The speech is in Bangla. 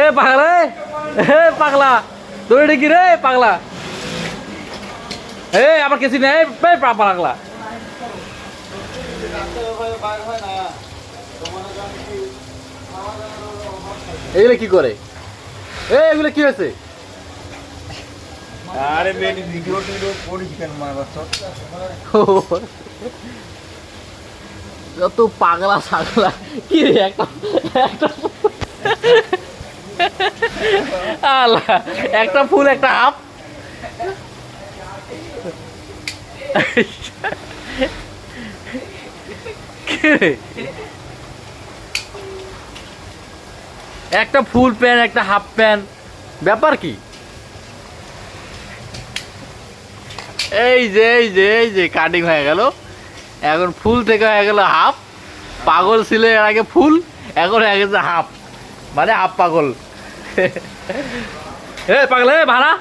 এ পাগলা এ, পাগলা। তোর এটা কি রে পাগলা। এ আবার কেসি নেই পাগলা। এগুলো কি করে? এ এগুলো কি হয়েছে? আরে বেটি ভিডিও টিডিও করিস কেন মার যত পাগলা ছাগলা। কি রে একটা একটা আল্লাহ একটা ফুল, একটা হাফ একটা ফুল প্যান্ট একটা হাফ প্যান্ট ব্যাপার কি? এই যে এই যে এই যে কাটিং হয়ে গেল। এখন ফুল থেকে হয়ে গেল হাফ। পাগল ছিল এর আগে ফুল, এখন হয়ে গেছে হাফ। মানে হাফ পাগল। এ পাগল এ ভাড়া